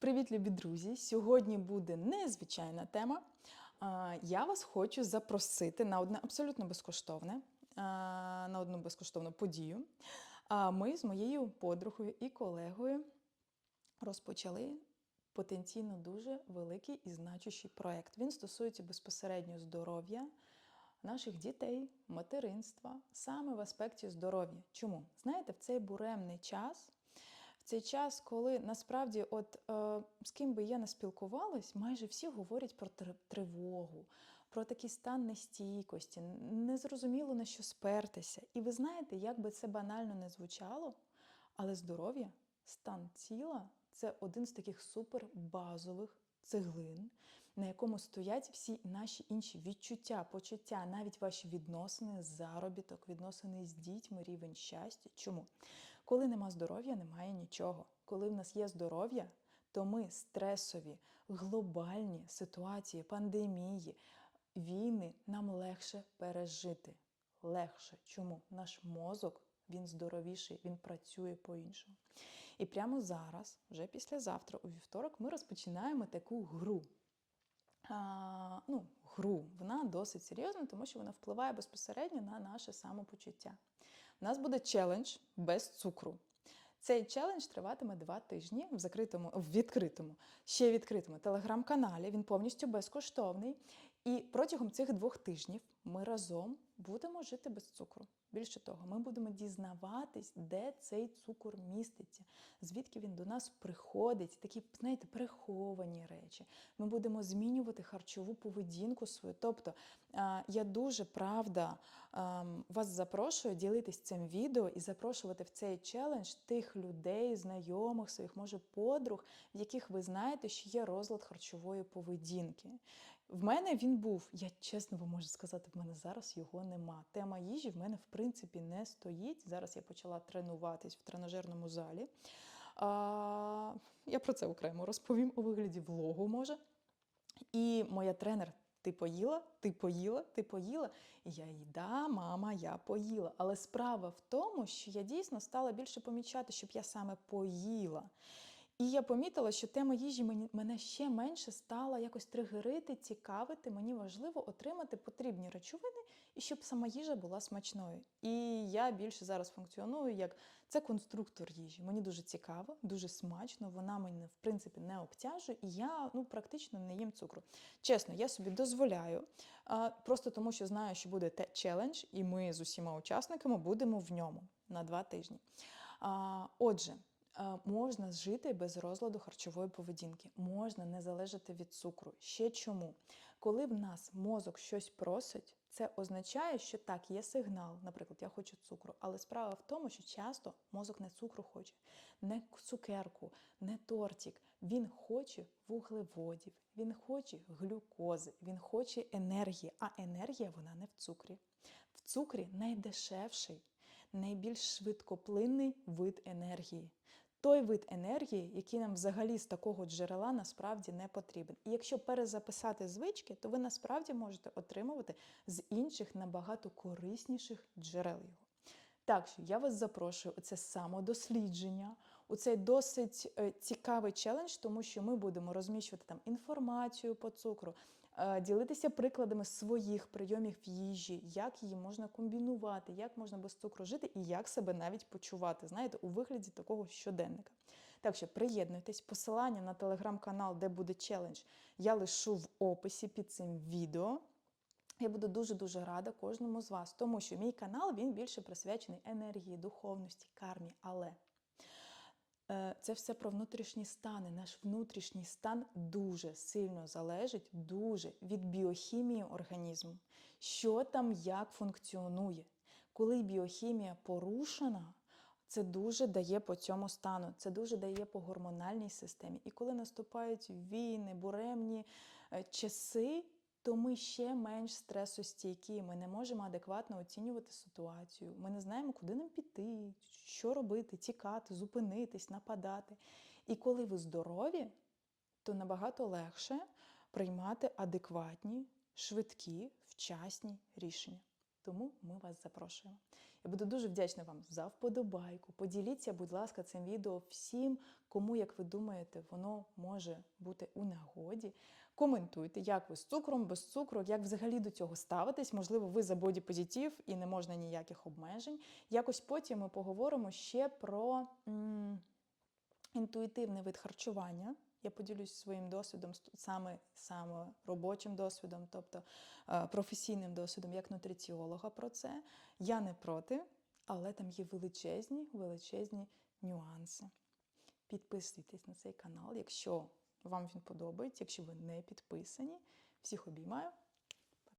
Привіт, любі друзі! Сьогодні буде незвичайна тема. Я вас хочу запросити на одне абсолютно безкоштовне, на одну безкоштовну подію. Ми з моєю подругою і колегою розпочали потенційно дуже великий і значущий проєкт. Він стосується безпосередньо здоров'я наших дітей, материнства, саме в аспекті здоров'я. Чому? Знаєте, в цей буремний час. В цей час, коли насправді, от е, з ким би я не спілкувалась, майже всі говорять про тривогу, про такий стан нестійкості, незрозуміло на що спертися. І ви знаєте, як би це банально не звучало, але здоров'я, стан тіла це один з таких супербазових цеглин, на якому стоять всі наші інші відчуття, почуття, навіть ваші відносини, заробіток, відносини з дітьми, рівень щастя. Чому? Коли нема здоров'я, немає нічого. Коли в нас є здоров'я, то ми стресові, глобальні ситуації, пандемії, війни нам легше пережити. Легше. Чому? Наш мозок він здоровіший, він працює по-іншому. І прямо зараз, вже післязавтра, у вівторок, ми розпочинаємо таку гру. Ну, гру. Вона досить серйозна, тому що вона впливає безпосередньо на наше самопочуття. У нас буде челендж без цукру. Цей челендж триватиме два тижні в закритому, в відкритому, ще відкритому телеграм-каналі. Він повністю безкоштовний. І протягом цих двох тижнів ми разом будемо жити без цукру. Більше того, ми будемо дізнаватись, де цей цукор міститься, звідки він до нас приходить, такі, знаєте, приховані речі. Ми будемо змінювати харчову поведінку свою. Тобто я дуже правда ем, вас запрошую ділитись цим відео і запрошувати в цей челендж тих людей, знайомих, своїх, може, подруг, в яких ви знаєте, що є розлад харчової поведінки. В мене він був, я чесно вам можу сказати, в мене зараз його нема. Тема їжі в мене, в принципі, не стоїть. Зараз я почала тренуватись в тренажерному залі. А, я про це окремо розповім у вигляді влогу, може. І моя тренер. Ти поїла, ти поїла, ти поїла. І я їй, да, мама, я поїла. Але справа в тому, що я дійсно стала більше помічати, щоб я саме поїла. І я помітила, що тема їжі мене ще менше стала якось тригерити, цікавити. Мені важливо отримати потрібні речовини і щоб сама їжа була смачною. І я більше зараз функціоную як це конструктор їжі. Мені дуже цікаво, дуже смачно. Вона мене в принципі не обтяжує, і я ну практично не їм цукру. Чесно, я собі дозволяю, просто тому що знаю, що буде те челендж, і ми з усіма учасниками будемо в ньому на два тижні. Отже. Е, Можна жити без розладу харчової поведінки, можна не залежати від цукру. Ще чому? Коли в нас мозок щось просить, це означає, що так, є сигнал, наприклад, я хочу цукру. Але справа в тому, що часто мозок не цукру хоче, не цукерку, не тортик. Він хоче вуглеводів, він хоче глюкози, він хоче енергії, а енергія вона не в цукрі. В цукрі найдешевший, найбільш швидкоплинний вид енергії. Той вид енергії, який нам взагалі з такого джерела насправді не потрібен. І якщо перезаписати звички, то ви насправді можете отримувати з інших набагато корисніших джерел його. Так що я вас запрошую у це самодослідження, у цей досить е, цікавий челендж, тому що ми будемо розміщувати там інформацію по цукру, ділитися прикладами своїх прийомів їжі, як її можна комбінувати, як можна без цукру жити і як себе навіть почувати, знаєте, у вигляді такого щоденника. Так що приєднуйтесь, посилання на телеграм-канал, де буде челендж, я лишу в описі під цим відео. Я буду дуже-дуже рада кожному з вас, тому що мій канал він більше присвячений енергії, духовності, кармі. Але е, це все про внутрішні стани. Наш внутрішній стан дуже сильно залежить дуже від біохімії організму, що там як функціонує. Коли біохімія порушена, це дуже дає по цьому стану, це дуже дає по гормональній системі. І коли наступають війни, буремні е, часи, то ми ще менш стресостійкі. Ми не можемо адекватно оцінювати ситуацію. Ми не знаємо, куди нам піти, що робити, тікати, зупинитись, нападати. І коли ви здорові, то набагато легше приймати адекватні, швидкі, вчасні рішення. Тому ми вас запрошуємо. Я буду дуже вдячна вам за вподобайку. Поділіться, будь ласка, цим відео всім, кому, як ви думаєте, воно може бути у нагоді. Коментуйте, як ви з цукром, без цукру, як взагалі до цього ставитесь. Можливо, ви за бодіпозитив і не можна ніяких обмежень. Якось потім ми поговоримо ще про м, інтуїтивний вид харчування. Я поділюсь своїм досвідом, саме, саме робочим досвідом, тобто е, професійним досвідом як нутриціолога про це. Я не проти, але там є величезні, величезні нюанси. Підписуйтесь на цей канал, якщо вам він подобається, якщо ви не підписані. Всіх обіймаю